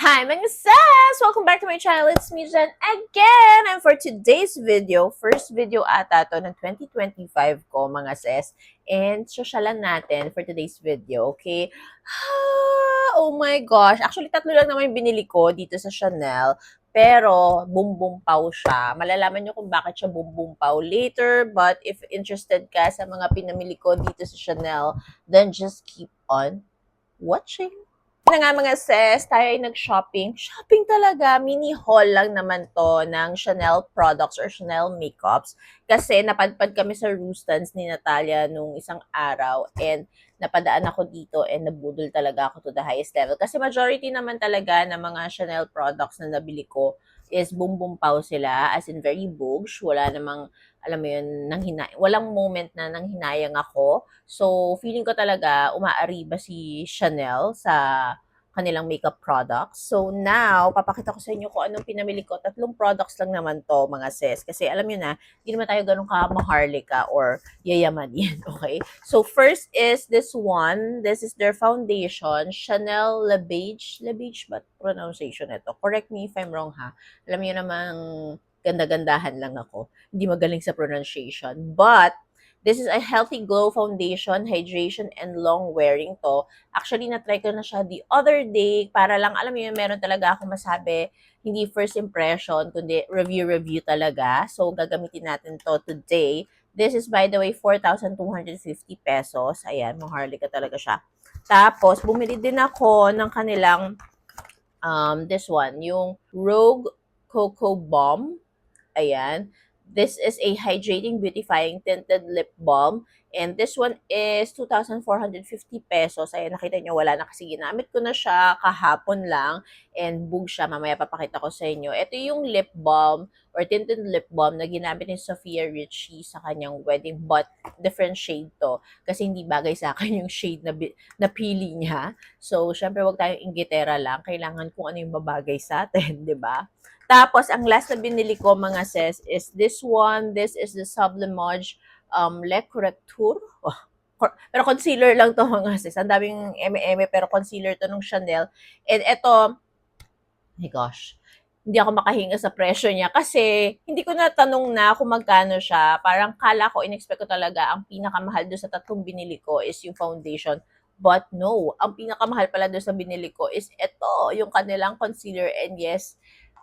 Hi mga sis! Welcome back to my channel. It's me, Jen, again! And for today's video, first video ata to ng 2025 ko, mga sis. And sosyalan natin for today's video, okay? oh my gosh! Actually, tatlo lang naman yung binili ko dito sa Chanel. Pero, pow siya. Malalaman nyo kung bakit siya pow later. But if interested ka sa mga pinamili ko dito sa Chanel, then just keep on watching. Na nga mga sis, tayo ay nag-shopping. Shopping talaga. Mini haul lang naman to ng Chanel products or Chanel makeups. Kasi napadpad kami sa Roostons ni Natalia nung isang araw and napadaan ako dito and nabudol talaga ako to the highest level. Kasi majority naman talaga ng mga Chanel products na nabili ko is boom pow sila as in very bogus. Wala namang alam mo yun, nang hina walang moment na nang hinayang ako. So, feeling ko talaga umaariba si Chanel sa kanilang makeup products. So, now, papakita ko sa inyo kung anong pinamili ko. Tatlong products lang naman to, mga sis. Kasi alam nyo na, hindi naman tayo ganun ka maharlika or yayaman yan, okay? So, first is this one. This is their foundation, Chanel Le Beige. Le Beige ba pronunciation ito? Correct me if I'm wrong, ha? Alam nyo namang ganda-gandahan lang ako. Hindi magaling sa pronunciation. But, This is a healthy glow foundation, hydration, and long wearing to. Actually, na-try ko na siya the other day para lang, alam mo yun, meron talaga ako masabi, hindi first impression, kundi review-review talaga. So, gagamitin natin to today. This is, by the way, 4,250 pesos. Ayan, maharlika talaga siya. Tapos, bumili din ako ng kanilang, um, this one, yung Rogue Cocoa Bomb. Ayan. This is a hydrating beautifying tinted lip balm. And this one is 2,450 pesos. Ayan, nakita nyo, wala na kasi ginamit ko na siya kahapon lang. And bug siya, mamaya papakita ko sa inyo. Ito yung lip balm or tinted lip balm na ginamit ni Sophia Richie sa kanyang wedding. But different shade to. Kasi hindi bagay sa akin yung shade na napili niya. So, syempre, wag tayong inggitera lang. Kailangan kung ano yung babagay sa atin, di ba? Tapos, ang last na binili ko, mga sis, is this one. This is the Sublimage um, Le Correcteur. Oh, pero concealer lang to mga sis. Ang daming eme-eme, pero concealer to ng Chanel. And ito, my gosh, hindi ako makahinga sa presyo niya kasi hindi ko natanong na kung magkano siya. Parang kala ko, inexpect ko talaga, ang pinakamahal doon sa tatlong binili ko is yung foundation. But no, ang pinakamahal pala doon sa binili ko is ito, yung kanilang concealer. And yes,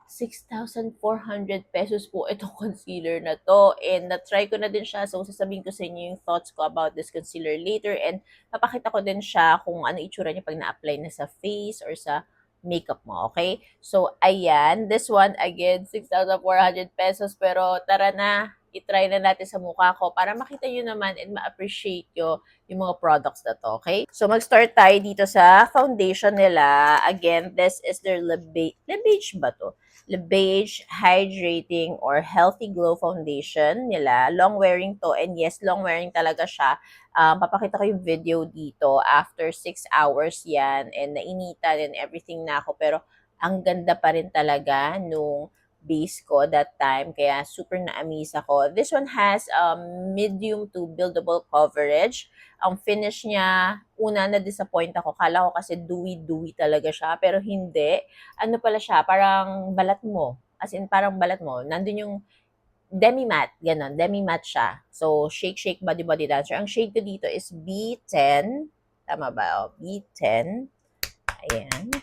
6,400 pesos po itong concealer na to. And na-try ko na din siya. So, sasabihin ko sa inyo yung thoughts ko about this concealer later. And papakita ko din siya kung ano itsura niya pag na-apply na sa face or sa makeup mo. Okay? So, ayan. This one, again, 6,400 pesos. Pero, tara na. I-try na natin sa mukha ko para makita nyo naman and ma-appreciate nyo yung mga products na to. Okay? So, mag-start tayo dito sa foundation nila. Again, this is their Le Beige ba to? Le Beige Hydrating or Healthy Glow Foundation nila. Long wearing to and yes, long wearing talaga siya. Um, papakita ko yung video dito. After 6 hours yan and nainitan and everything na ako. Pero ang ganda pa rin talaga nung base ko that time. Kaya super na-amaze ako. This one has um, medium to buildable coverage. Ang finish niya, una na-disappoint ako. Kala ko kasi dewy-dewy talaga siya. Pero hindi. Ano pala siya? Parang balat mo. As in, parang balat mo. Nandun yung demi-matte. Ganon. Demi-matte siya. So, Shake Shake Body Body Dancer. Ang shade ko dito is B10. Tama ba? Oh, B10. Ayan.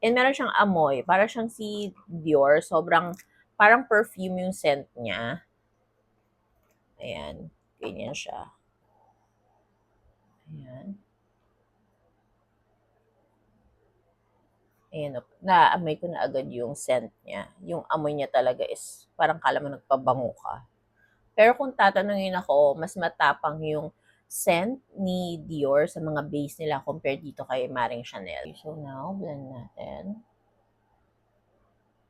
And meron siyang amoy. Para siyang si Dior. Sobrang, parang perfume yung scent niya. Ayan. Ganyan siya. Ayan. Ayan. Na-amoy ko na agad yung scent niya. Yung amoy niya talaga is parang kala mo nagpabango ka. Pero kung tatanungin ako, mas matapang yung scent ni Dior sa mga base nila compared dito kay Maring Chanel. So now, blend natin.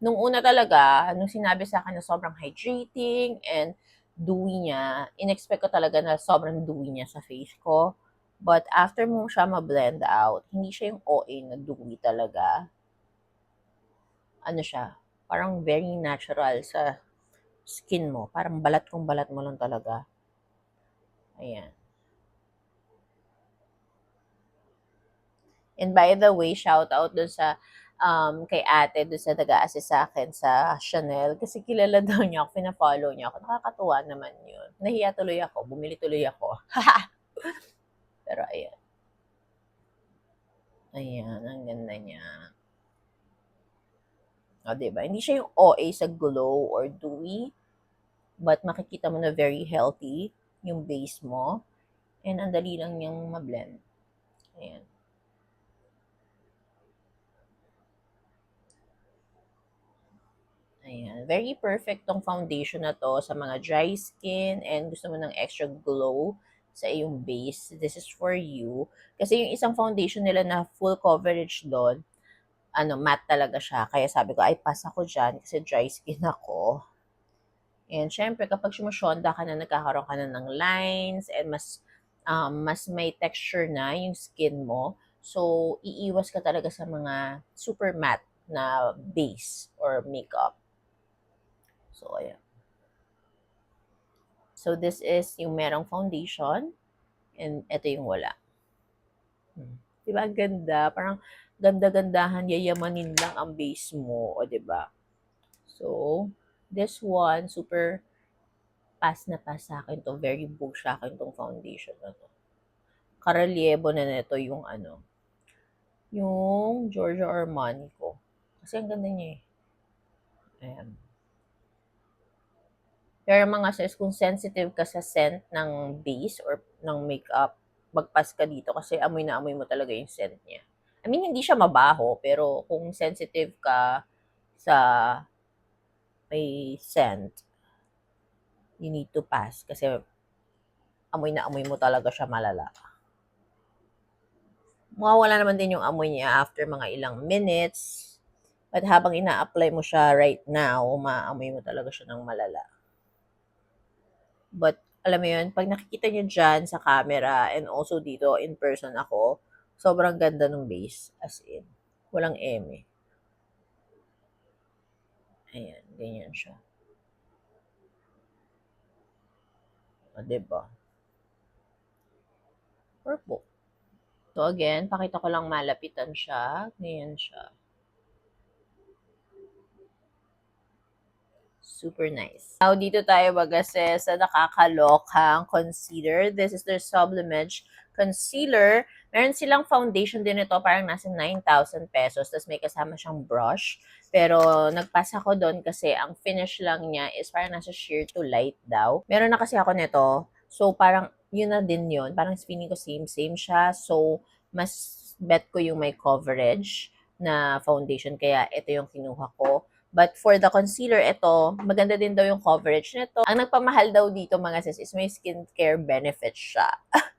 Nung una talaga, nung sinabi sa akin na sobrang hydrating and dewy niya, inexpect ko talaga na sobrang dewy niya sa face ko. But after mo siya ma-blend out, hindi siya yung OA na dewy talaga. Ano siya? Parang very natural sa skin mo. Parang balat kong balat mo lang talaga. Ayan. And by the way, shout out dun sa um, kay ate dun sa nag-a-assist sa akin sa Chanel kasi kilala daw niya ako, pina-follow niya ako. Nakakatuwa naman yun. Nahiya tuloy ako, bumili tuloy ako. Pero ayan. Ayan, ang ganda niya. O, diba? Hindi siya yung OA sa glow or dewy. But makikita mo na very healthy yung base mo. And ang dali lang niyang mablend. Ayan. Ayan. Very perfect tong foundation na to sa mga dry skin and gusto mo ng extra glow sa iyong base. This is for you. Kasi yung isang foundation nila na full coverage doon, ano, matte talaga siya. Kaya sabi ko, ay, pass ako dyan kasi dry skin ako. And syempre, kapag sumusyonda ka na, nagkakaroon ka na ng lines and mas um, mas may texture na yung skin mo. So, iiwas ka talaga sa mga super matte na base or makeup. So, ayan. So, this is yung merong foundation and ito yung wala. Hmm. Diba? Ganda. Parang ganda-gandahan, yayamanin lang ang base mo. O, diba? So, this one, super pass na pass sa akin to. Very book sa akin tong foundation na to. Karelyebo na nito yung ano, yung Giorgio Armani ko. Kasi ang ganda niya eh. Ayan. Pero mga sis, kung sensitive ka sa scent ng base or ng makeup, magpas ka dito kasi amoy na amoy mo talaga yung scent niya. I mean, hindi siya mabaho, pero kung sensitive ka sa may scent, you need to pass kasi amoy na amoy mo talaga siya malala. Mawawala naman din yung amoy niya after mga ilang minutes. But habang ina-apply mo siya right now, maamoy mo talaga siya ng malala. But, alam mo yun, pag nakikita nyo dyan sa camera and also dito in person ako, sobrang ganda ng base. As in, walang eme. Ayan, ganyan siya. O, diba? Purple. So, again, pakita ko lang malapitan siya. Ganyan siya. Super nice. Now, dito tayo bagase sa nakakalokang concealer. This is their Sublimage Concealer. Meron silang foundation din ito, parang nasa 9,000 pesos. Tapos may kasama siyang brush. Pero nagpasa ko doon kasi ang finish lang niya is parang nasa sheer to light daw. Meron na kasi ako nito. So, parang yun na din yun. Parang feeling ko same-same siya. So, mas bet ko yung may coverage na foundation. Kaya ito yung kinuha ko. But for the concealer, ito, maganda din daw yung coverage nito. Ang nagpamahal daw dito mga sis is may skincare benefits siya.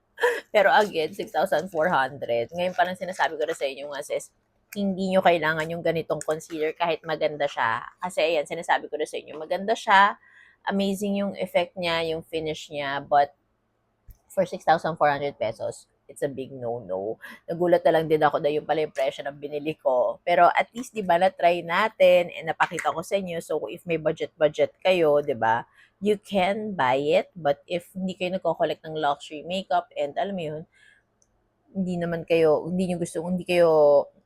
Pero again, 6,400. Ngayon parang sinasabi ko na sa inyo mga sis, hindi nyo kailangan yung ganitong concealer kahit maganda siya. Kasi ayan, sinasabi ko na sa inyo, maganda siya, amazing yung effect niya, yung finish niya, but for 6,400 pesos, it's a big no-no. Nagulat na lang din ako na yung pala yung presyo ng binili ko. Pero at least, di ba, na-try natin and napakita ko sa inyo. So, if may budget-budget kayo, di ba, you can buy it. But if hindi kayo nagko-collect ng luxury makeup and alam mo yun, hindi naman kayo, hindi nyo gusto, hindi kayo,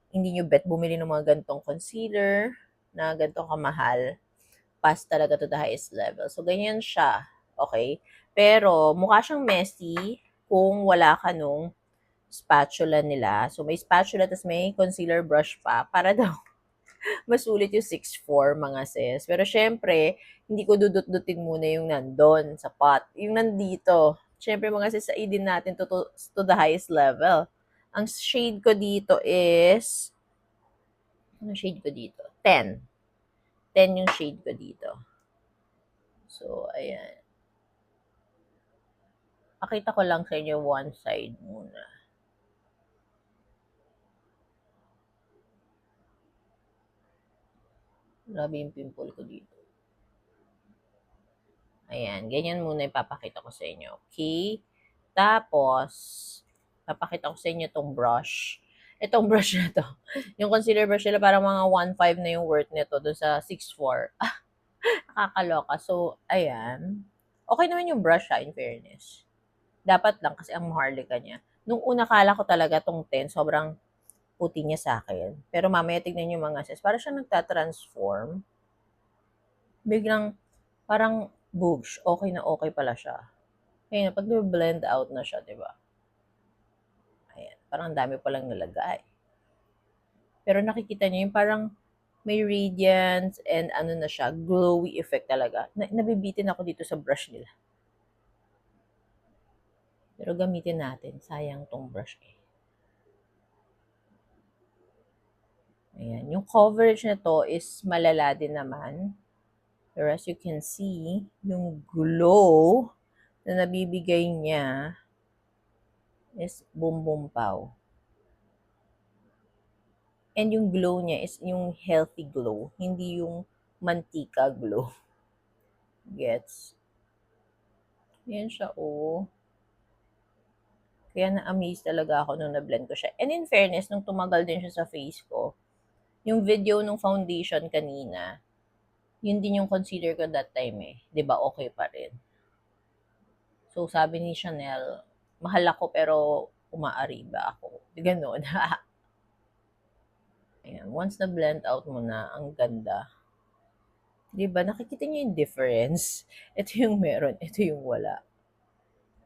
hindi nyo bet bumili ng mga gantong concealer na gantong kamahal, pass talaga to the highest level. So, ganyan siya. Okay? Pero, mukha siyang messy kung wala ka nung spatula nila. So, may spatula, tapos may concealer brush pa, para daw masulit yung 6'4 mga sis. Pero, syempre, hindi ko dudut-dutin muna yung nandun sa pot. Yung nandito, syempre mga sis, din natin to, to, to the highest level. Ang shade ko dito is, ano shade ko dito? 10. 10 yung shade ko dito. So, ayan. Pakita ko lang sa inyo one side muna. Grabe yung pimple ko dito. Ayan, ganyan muna ipapakita ko sa inyo. Okay? Tapos, papakita ko sa inyo itong brush. Itong brush na to. Yung concealer brush nila, parang mga 1.5 na yung worth nito doon sa 6.4. Ah, nakakaloka. So, ayan. Okay naman yung brush ha, in fairness. Dapat lang kasi ang maharlika niya. Nung una kala ko talaga tong 10, sobrang puti niya sa akin. Pero mamaya tignan niyo mga sis, para siya nagtatransform. Biglang, parang, boosh, okay na okay pala siya. Kaya pag blend out na siya, di ba? Ayan, parang ang dami palang nalagay. Pero nakikita niyo yung parang may radiance and ano na siya, glowy effect talaga. Na, nabibitin ako dito sa brush nila. Pero gamitin natin. Sayang tong brush eh. Ayan. Yung coverage na to is malala din naman. Pero as you can see, yung glow na nabibigay niya is pow. And yung glow niya is yung healthy glow, hindi yung mantika glow. Gets? Yan siya, oh. Kaya na-amaze talaga ako nung na-blend ko siya. And in fairness, nung tumagal din siya sa face ko, yung video nung foundation kanina, yun din yung consider ko that time eh. ba okay pa rin. So, sabi ni Chanel, mahal ako pero umaariba ako. Ganon. Ayan, once na blend out mo na, ang ganda. 'Di ba Nakikita niyo yung difference? Ito yung meron, ito yung wala.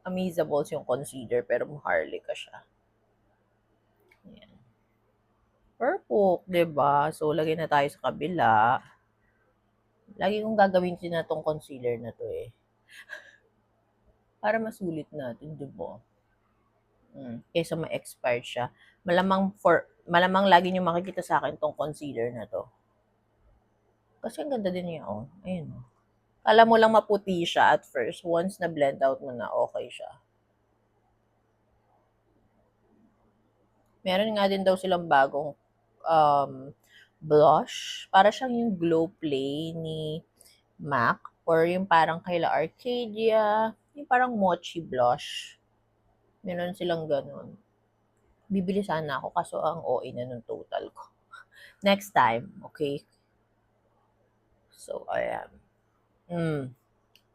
Amazables yung concealer, pero maharlika siya. Ayan. 'di ba So, lagay na tayo sa kabila. Lagi kong gagawin din na tong concealer na to eh. Para masulit natin, 'di ba? Mm, kaysa ma-expired siya. Malamang for malamang lagi niyo makikita sa akin tong concealer na to. Kasi ang ganda din niya, oh. Ayun, oh. Kala mo lang maputi siya at first. Once na blend out mo na, okay siya. Meron nga din daw silang bagong um, blush. Para siyang yung Glow Play ni MAC. Or yung parang kaila Arcadia. Yung parang mochi blush. Meron silang ganun. Bibili sana ako kaso ang OA na nung total ko. Next time, okay? So, ayan. Mm.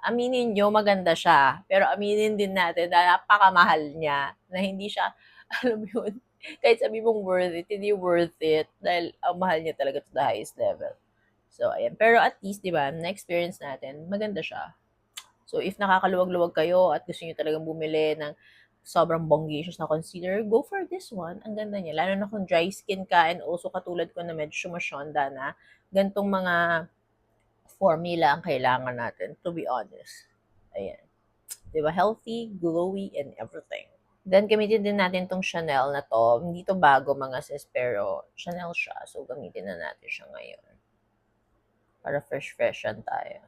Aminin nyo, maganda siya. Pero aminin din natin na napakamahal niya. Na hindi siya, alam mo yun, kahit sabi mong worth it, hindi worth it. Dahil ang mahal niya talaga to the highest level. So, ayan. Pero at least, di ba, na-experience natin, maganda siya. So, if nakakaluwag-luwag kayo at gusto niyo talagang bumili ng sobrang bongacious na concealer, go for this one. Ang ganda niya. Lalo na kung dry skin ka and also katulad ko na medyo sumasyonda na, gantong mga formula ang kailangan natin, to be honest. Ayan. Diba? Healthy, glowy, and everything. Then, gamitin din natin tong Chanel na to. Hindi to bago mga sis, pero Chanel siya. So, gamitin na natin siya ngayon. Para fresh-fresh yan tayo.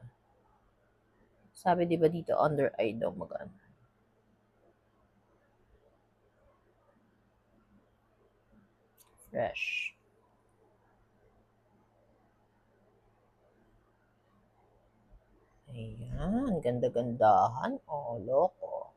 Sabi, di ba dito, under eye daw maganda. Fresh. Ayan, ganda-gandahan. Oh, loko.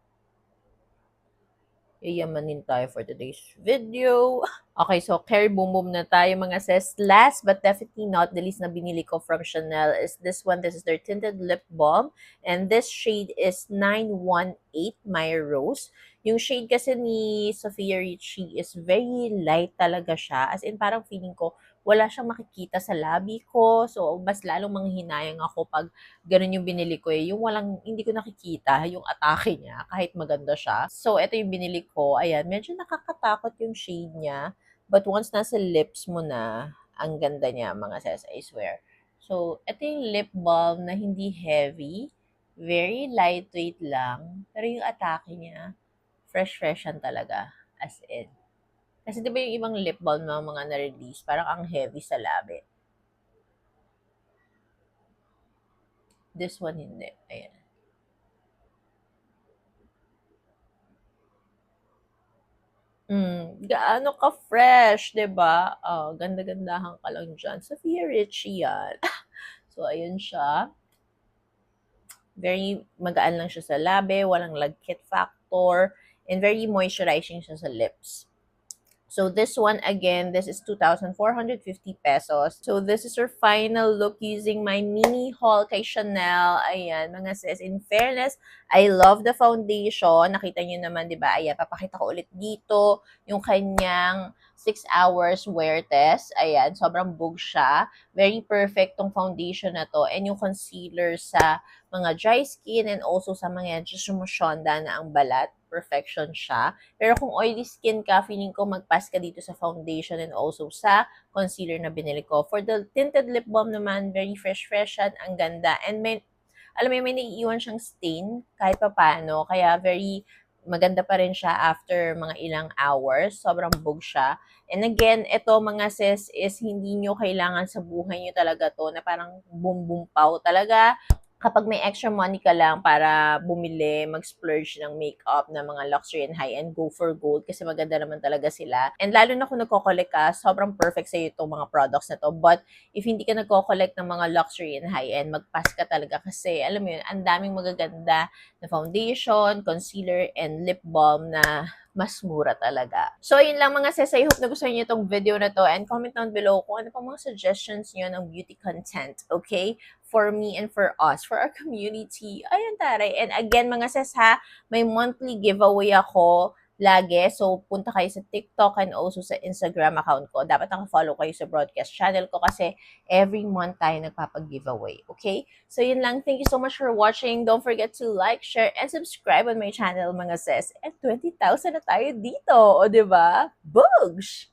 Yayamanin tayo for today's video. Okay, so carry boom boom na tayo mga sis. Last but definitely not the least na binili ko from Chanel is this one. This is their tinted lip balm. And this shade is 918 My Rose. Yung shade kasi ni Sophia Richie is very light talaga siya. As in, parang feeling ko, wala siyang makikita sa labi ko. So, mas lalong manghinayang ako pag ganun yung binili ko eh. Yung walang, hindi ko nakikita yung atake niya, kahit maganda siya. So, ito yung binili ko. Ayan, medyo nakakatakot yung shade niya. But once nasa lips mo na, ang ganda niya, mga sis, I swear. So, ito yung lip balm na hindi heavy. Very lightweight lang. Pero yung atake niya, fresh-fresh yan talaga. As in. Kasi di ba yung ibang lip balm na mga na-release, parang ang heavy sa labi. This one hindi. Ayan. Mm, gaano ka fresh, 'di ba? Oh, ganda-gandahan ka lang diyan. Sophia Richie yan. so ayun siya. Very magaan lang siya sa labi, walang lagkit factor, and very moisturizing siya sa lips. So this one again, this is 2,450 pesos. So this is our final look using my mini haul kay Chanel. Ayan, mga sis. In fairness, I love the foundation. Nakita nyo naman, di ba? Ayan, papakita ko ulit dito yung kanyang 6 hours wear test. Ayan, sobrang bug siya. Very perfect tong foundation na to. And yung concealer sa mga dry skin and also sa mga sumusyonda na ang balat. Perfection siya. Pero kung oily skin ka, feeling ko mag-pass ka dito sa foundation and also sa concealer na binili ko. For the tinted lip balm naman, very fresh-fresh siya. Ang ganda. And may, alam mo, may naiiwan siyang stain kahit pa paano. Kaya very maganda pa rin siya after mga ilang hours. Sobrang bug siya. And again, ito mga sis is hindi nyo kailangan sa buhay nyo talaga to na parang pow talaga kapag may extra money ka lang para bumili, mag-splurge ng makeup na mga luxury and high-end, go for gold kasi maganda naman talaga sila. And lalo na kung nagko-collect ka, sobrang perfect sa'yo itong mga products na to. But if hindi ka nagko-collect ng mga luxury and high-end, mag-pass ka talaga kasi alam mo yun, ang daming magaganda na foundation, concealer, and lip balm na mas mura talaga. So, yun lang mga sis. I hope na gusto niyo itong video na to and comment down below kung ano pa mga suggestions niyo ng beauty content, okay? For me and for us, for our community. Ayun, taray. And again, mga sis ha, may monthly giveaway ako lagi. So, punta kayo sa TikTok and also sa Instagram account ko. Dapat naka-follow kayo sa broadcast channel ko kasi every month tayo nagpapag-giveaway. Okay? So, yun lang. Thank you so much for watching. Don't forget to like, share, and subscribe on my channel, mga sis. And 20,000 na tayo dito. O, ba? Bugs!